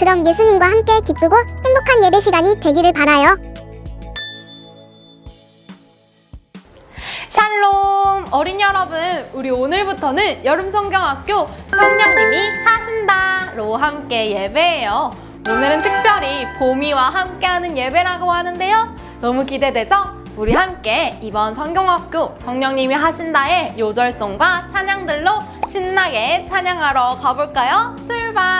그럼 예수님과 함께 기쁘고 행복한 예배 시간이 되기를 바라요. 샬롬 어린 여러분 우리 오늘부터는 여름성경학교 성령님이 하신다로 함께 예배해요 오늘은 특별히 봄이와 함께하는 예배라고 하는데요 너무 기대되죠? 우리 함께 이번 성경학교 성령님이 하신다의 요절송과 찬양들로 신나게 찬양하러 가볼까요? 출발!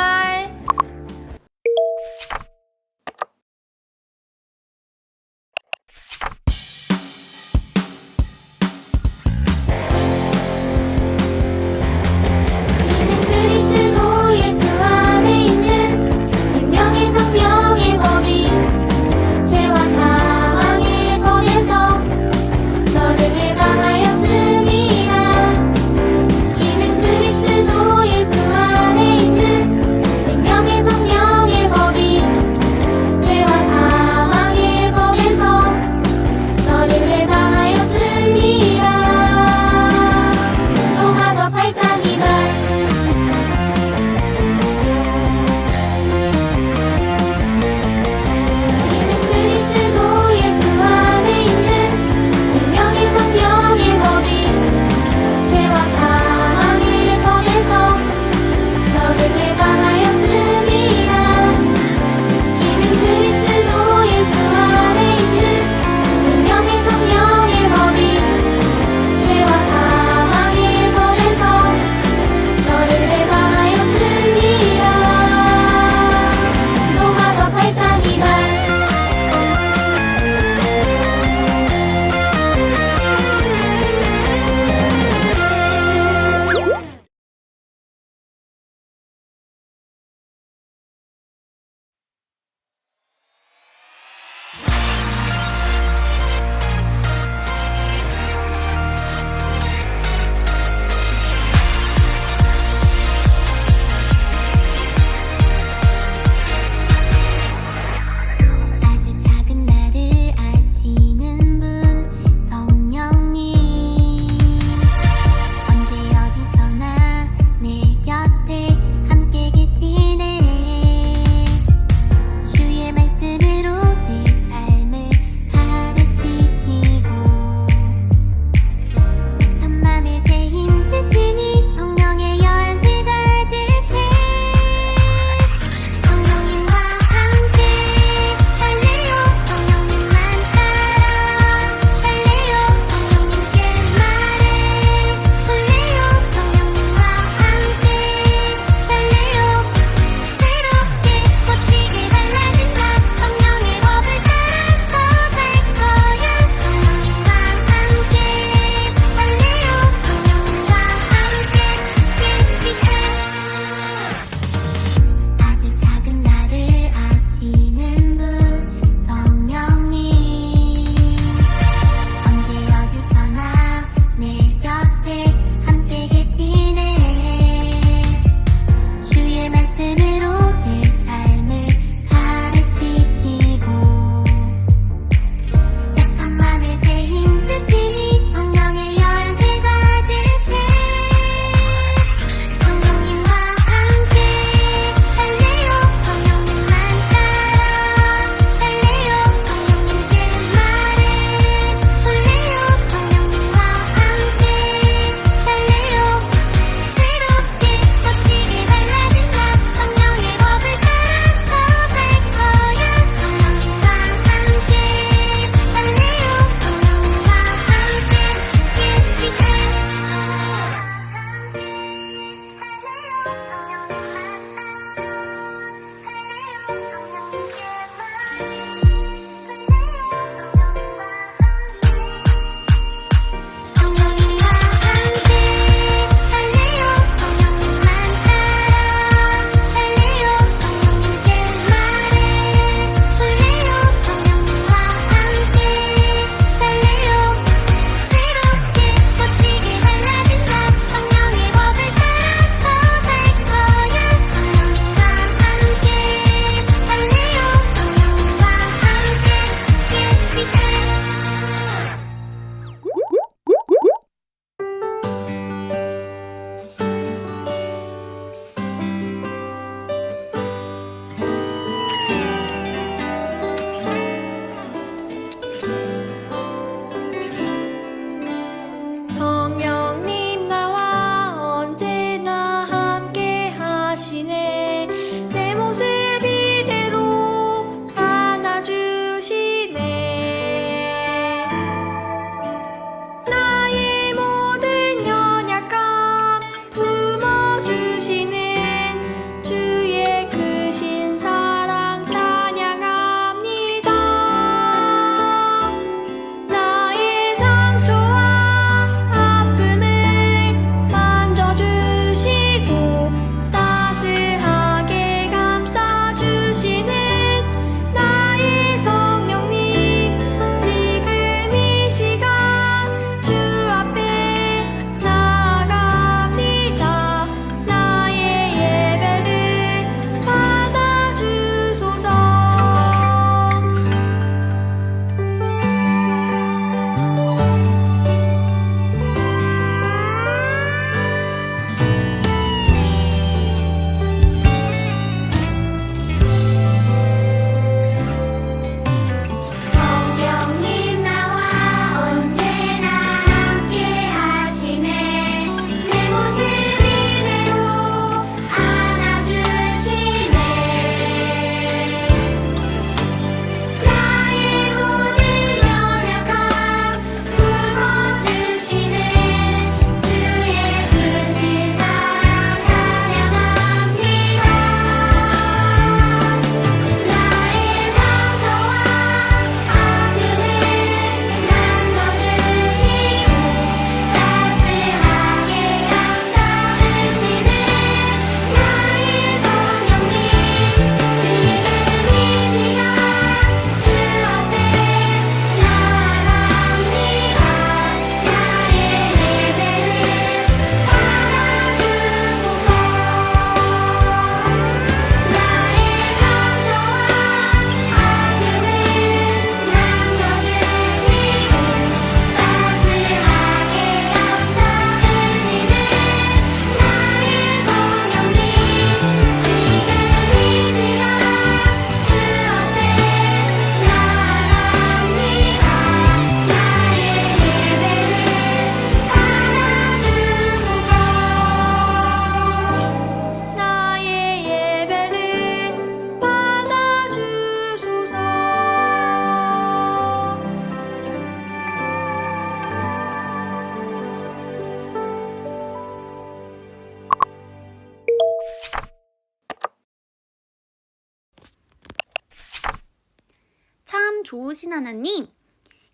좋으신 하나님,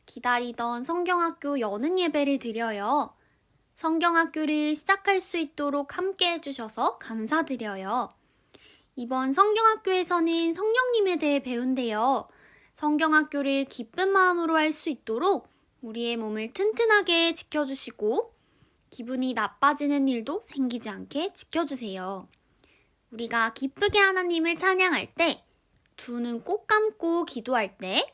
기다리던 성경학교 여는 예배를 드려요. 성경학교를 시작할 수 있도록 함께 해주셔서 감사드려요. 이번 성경학교에서는 성령님에 대해 배운대요. 성경학교를 기쁜 마음으로 할 수 있도록 우리의 몸을 튼튼하게 지켜주시고 기분이 나빠지는 일도 생기지 않게 지켜주세요. 우리가 기쁘게 하나님을 찬양할 때, 두 눈 꼭 감고 기도할 때,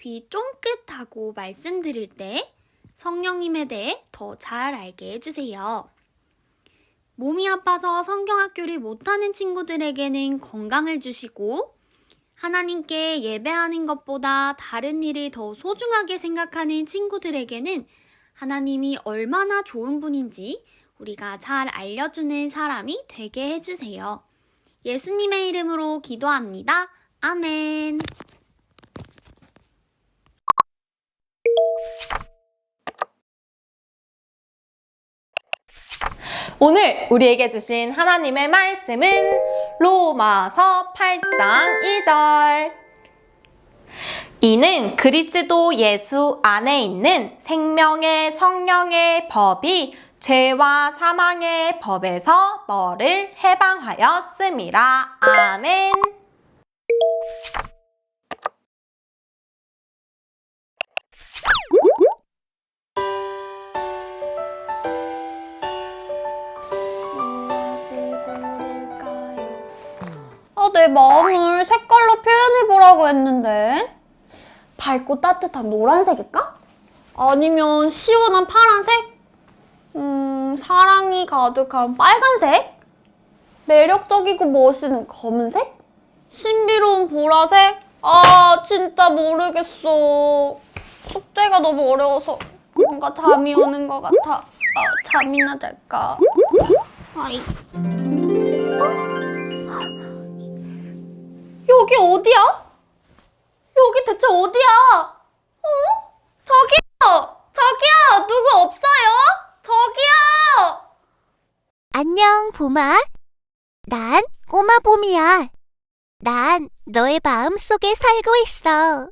귀 쫑긋하고 말씀 들을 때, 성령님에 대해 더 잘 알게 해주세요. 몸이 아파서 성경학교를 못하는 친구들에게는 건강을 주시고, 하나님께 예배하는 것보다 다른 일을 더 소중하게 생각하는 친구들에게는 하나님이 얼마나 좋은 분인지 우리가 잘 알려주는 사람이 되게 해주세요. 예수님의 이름으로 기도합니다. 아멘. 오늘 우리에게 주신 하나님의 말씀은 로마서 8장 2절. 이는 그리스도 예수 안에 있는 생명의 성령의 법이 죄와 사망의 법에서 너를 해방하였음이라. 아멘. 아, 내 마음을 색깔로 표현해보라고 했는데. 밝고 따뜻한 노란색일까? 아니면 시원한 파란색? 음, 사랑이 가득한 빨간색? 매력적이고 멋있는 검은색? 신비로운 보라색? 아, 진짜 모르겠어. 숙제가 너무 어려워서 뭔가 잠이 오는 것 같아. 아, 잠이나 잘까? 아이. 어? 여기 어디야? 여기 대체 어디야? 어? 저기요! 저기요! 누구 없어요? 저기요! 안녕, 봄아. 난 꼬마 봄이야. 난 너의 마음 속에 살고 있어.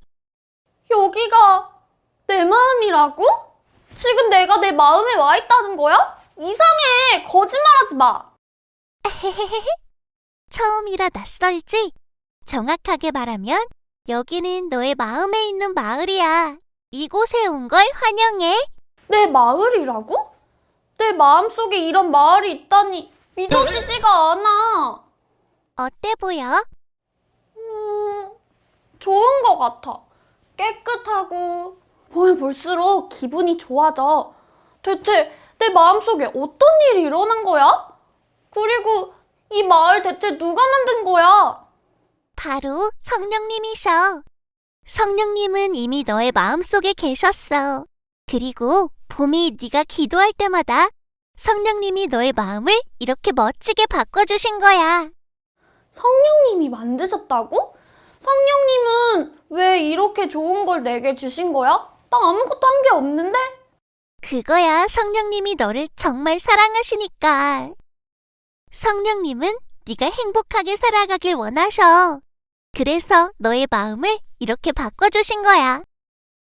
여기가 내 마음이라고? 지금 내가 내 마음에 와 있다는 거야? 이상해! 거짓말하지 마! 처음이라 낯설지? 정확하게 말하면 여기는 너의 마음에 있는 마을이야. 이곳에 온 걸 환영해. 내 마을이라고? 내 마음속에 이런 마을이 있다니 믿어지지가 않아. 어때 보여? 음, 좋은 것 같아. 깨끗하고 보면 볼수록 기분이 좋아져. 대체 내 마음속에 어떤 일이 일어난 거야? 그리고 이 마을 대체 누가 만든 거야? 바로 성령님이셔. 성령님은 이미 너의 마음 속에 계셨어. 그리고 봄이 네가 기도할 때마다 성령님이 너의 마음을 이렇게 멋지게 바꿔주신 거야. 성령님이 만드셨다고? 성령님은 왜 이렇게 좋은 걸 내게 주신 거야? 나 아무것도 한 게 없는데? 그거야 성령님이 너를 정말 사랑하시니까. 성령님은 네가 행복하게 살아가길 원하셔. 그래서 너의 마음을 이렇게 바꿔주신 거야.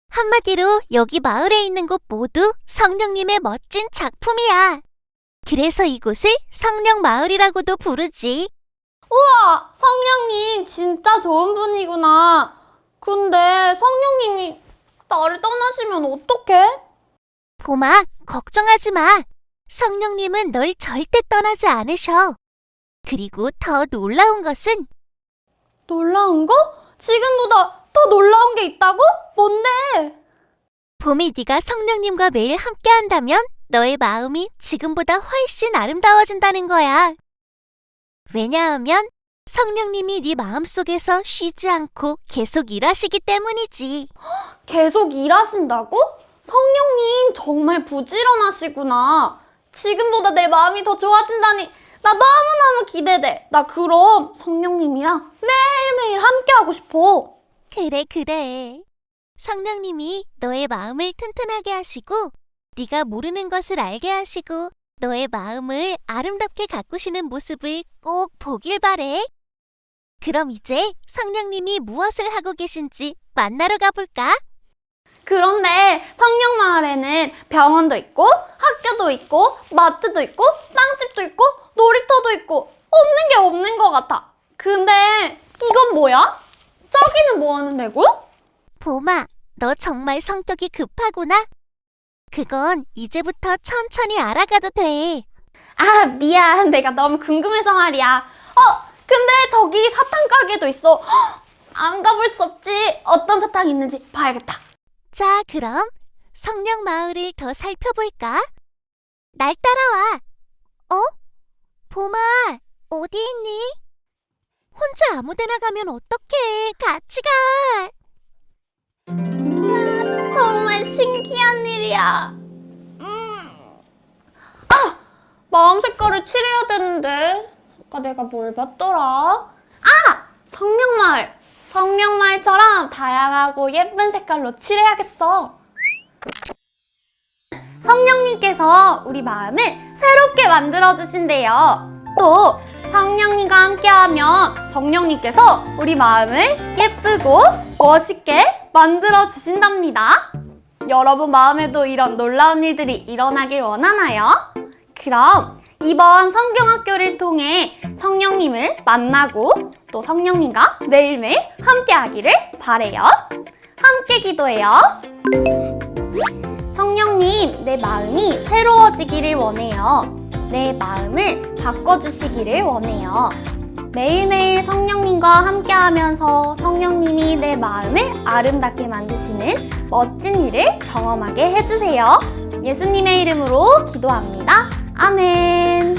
한마디로 여기 마을에 있는 곳 모두 성령님의 멋진 작품이야. 그래서 이곳을 성령 마을이라고도 부르지. 우와, 성령님 진짜 좋은 분이구나. 근데 성령님이 나를 떠나시면 어떡해? 봄아, 걱정하지 마. 성령님은 널 절대 떠나지 않으셔. 그리고 더 놀라운 것은 놀라운 거? 지금보다 더 놀라운 게 있다고? 뭔데? 봄이 네가 성령님과 매일 함께한다면 너의 마음이 지금보다 훨씬 아름다워진다는 거야. 왜냐하면 성령님이 네 마음속에서 쉬지 않고 계속 일하시기 때문이지. 계속 일하신다고? 성령님 정말 부지런하시구나. 지금보다 내 마음이 더 좋아진다니 나 너무너무 기대돼. 나 그럼 성령님이랑 매일매일 함께하고 싶어. 그래, 그래. 성령님이 너의 마음을 튼튼하게 하시고 네가 모르는 것을 알게 하시고 너의 마음을 아름답게 가꾸시는 모습을 꼭 보길 바래. 그럼 이제 성령님이 무엇을 하고 계신지 만나러 가볼까? 그런데 성령 마을에는 병원도 있고 학교도 있고 마트도 있고 빵집도 있고 놀이터도 있고 없는 게 없는 것 같아. 근데 이건 뭐야? 저기는 뭐 하는 데고? 봄아, 너 정말 성격이 급하구나. 그건 이제부터 천천히 알아가도 돼. 아 미안 내가 너무 궁금해서 말이야. 어 근데 저기 사탕 가게도 있어. 헉, 안 가볼 수 없지. 어떤 사탕 있는지 봐야겠다. 자, 그럼 성령 마을을 더 살펴볼까? 날 따라와. 어? 봄아, 어디 있니? 혼자 아무데나 가면 어떡해. 같이 가. 정말 신기한 일이야. 음. 아! 마음 색깔을 칠해야 되는데. 아까 내가 뭘 봤더라? 아! 성령마을. 성령마을처럼 다양하고 예쁜 색깔로 칠해야겠어. 성령님께서 우리 마음을 새롭게 만들어주신대요. 또 성령님과 함께하면 성령님께서 우리 마음을 예쁘고 멋있게 만들어주신답니다. 여러분 마음에도 이런 놀라운 일들이 일어나길 원하나요? 그럼 이번 성경학교를 통해 성령님을 만나고 또 성령님과 매일매일 함께하기를 바래요. 함께 기도해요. 성령님, 내 마음이 새로워지기를 원해요. 내 마음을 바꿔주시기를 원해요. 매일매일 성령님과 함께 하면서 성령님이 내 마음을 아름답게 만드시는 멋진 일을 경험하게 해주세요. 예수님의 이름으로 기도합니다. 아멘.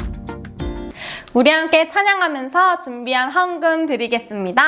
우리 함께 찬양하면서 준비한 헌금 드리겠습니다.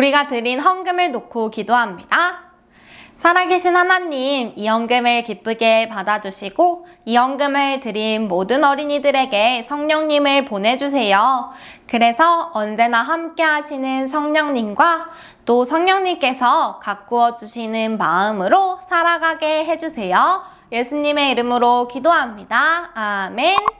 우리가 드린 헌금을 놓고 기도합니다. 살아계신 하나님, 이 헌금을 기쁘게 받아주시고, 이 헌금을 드린 모든 어린이들에게 성령님을 보내주세요. 그래서 언제나 함께 하시는 성령님과 또 성령님께서 가꾸어 주시는 마음으로 살아가게 해주세요. 예수님의 이름으로 기도합니다. 아멘.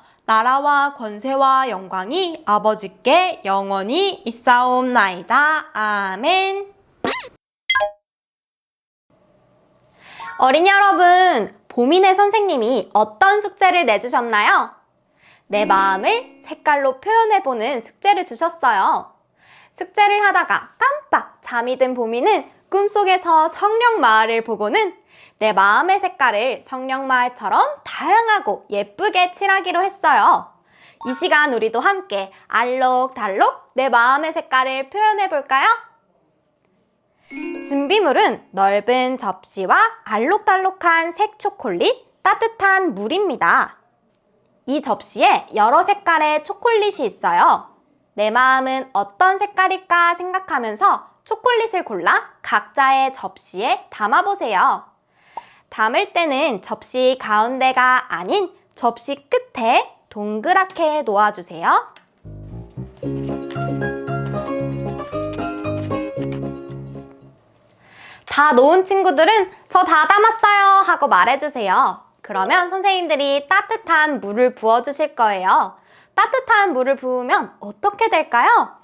나라와 권세와 영광이 아버지께 영원히 있사옵나이다. 아멘. 어린이 여러분, 보민의 선생님이 어떤 숙제를 내주셨나요? 내 마음을 색깔로 표현해보는 숙제를 주셨어요. 숙제를 하다가 깜빡 잠이 든 보민은 꿈속에서 성령 마을을 보고는 내 마음의 색깔을 성령 마을처럼 다양하고 예쁘게 칠하기로 했어요. 이 시간 우리도 함께 알록달록 내 마음의 색깔을 표현해 볼까요? 준비물은 넓은 접시와 알록달록한 색 초콜릿, 따뜻한 물입니다. 이 접시에 여러 색깔의 초콜릿이 있어요. 내 마음은 어떤 색깔일까 생각하면서 초콜릿을 골라 각자의 접시에 담아보세요. 담을 때는 접시 가운데가 아닌 접시 끝에 동그랗게 놓아주세요. 다 놓은 친구들은 저 다 담았어요 하고 말해주세요. 그러면 선생님들이 따뜻한 물을 부어주실 거예요. 따뜻한 물을 부으면 어떻게 될까요?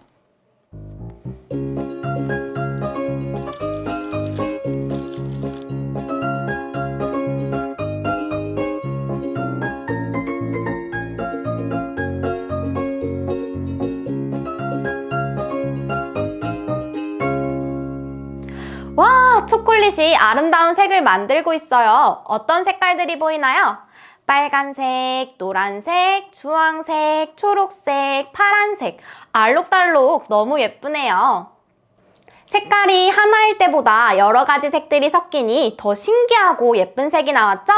초콜릿이 아름다운 색을 만들고 있어요. 어떤 색깔들이 보이나요? 빨간색, 노란색, 주황색, 초록색, 파란색. 알록달록 너무 예쁘네요. 색깔이 하나일 때보다 여러 가지 색들이 섞이니 더 신기하고 예쁜 색이 나왔죠?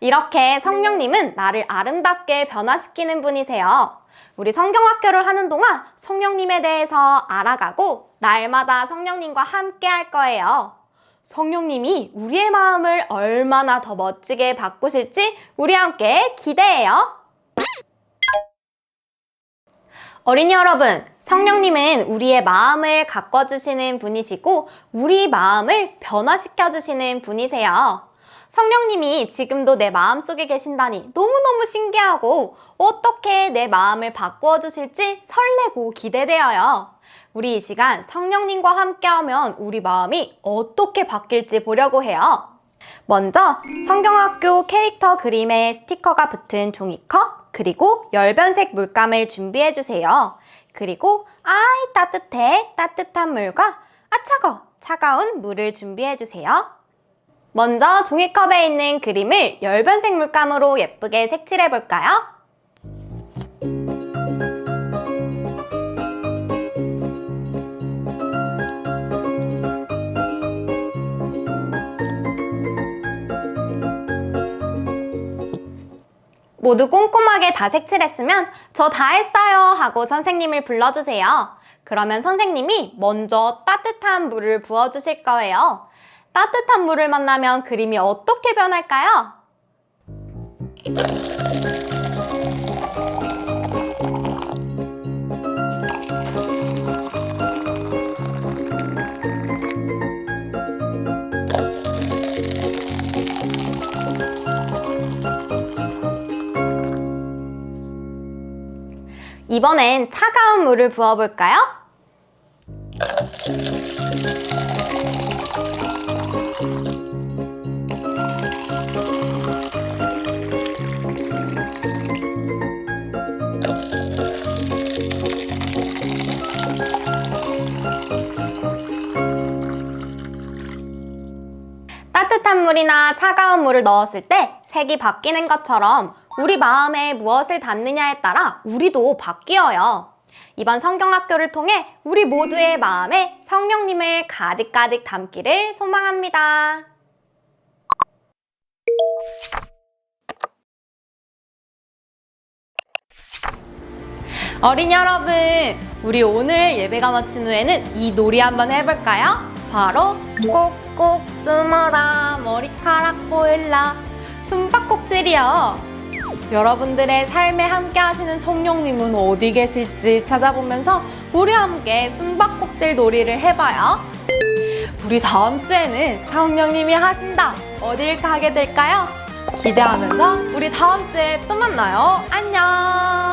이렇게 성령님은 나를 아름답게 변화시키는 분이세요. 우리 성경학교를 하는 동안 성령님에 대해서 알아가고 날마다 성령님과 함께 할 거예요. 성령님이 우리의 마음을 얼마나 더 멋지게 바꾸실지 우리 함께 기대해요. 어린이 여러분, 성령님은 우리의 마음을 가꿔주시는 분이시고, 우리 마음을 변화시켜주시는 분이세요. 성령님이 지금도 내 마음 속에 계신다니 너무너무 신기하고, 어떻게 내 마음을 바꾸어 주실지 설레고 기대되어요. 우리 이 시간 성령님과 함께하면 우리 마음이 어떻게 바뀔지 보려고 해요. 먼저 성경학교 캐릭터 그림에 스티커가 붙은 종이컵 그리고 열변색 물감을 준비해 주세요. 그리고 아이 따뜻해 따뜻한 물과 아 차가 차가운 물을 준비해 주세요. 먼저 종이컵에 있는 그림을 열변색 물감으로 예쁘게 색칠해 볼까요? 모두 꼼꼼하게 다 색칠했으면 저 다 했어요 하고 선생님을 불러주세요. 그러면 선생님이 먼저 따뜻한 물을 부어주실 거예요. 따뜻한 물을 만나면 그림이 어떻게 변할까요? 이번엔 차가운 물을 부어볼까요? 따뜻한 물이나 차가운 물을 넣었을 때 색이 바뀌는 것처럼 우리 마음에 무엇을 담느냐에 따라 우리도 바뀌어요. 이번 성경학교를 통해 우리 모두의 마음에 성령님을 가득가득 담기를 소망합니다. 어린이 여러분, 우리 오늘 예배가 마친 후에는 이 놀이 한번 해볼까요? 바로 꼭꼭 숨어라 머리카락 보일라 숨바꼭질이요. 여러분들의 삶에 함께 하시는 성령님은 어디 계실지 찾아보면서 우리 함께 숨바꼭질 놀이를 해봐요. 우리 다음 주에는 성령님이 하신다. 어딜 가게 될까요? 기대하면서 우리 다음 주에 또 만나요. 안녕!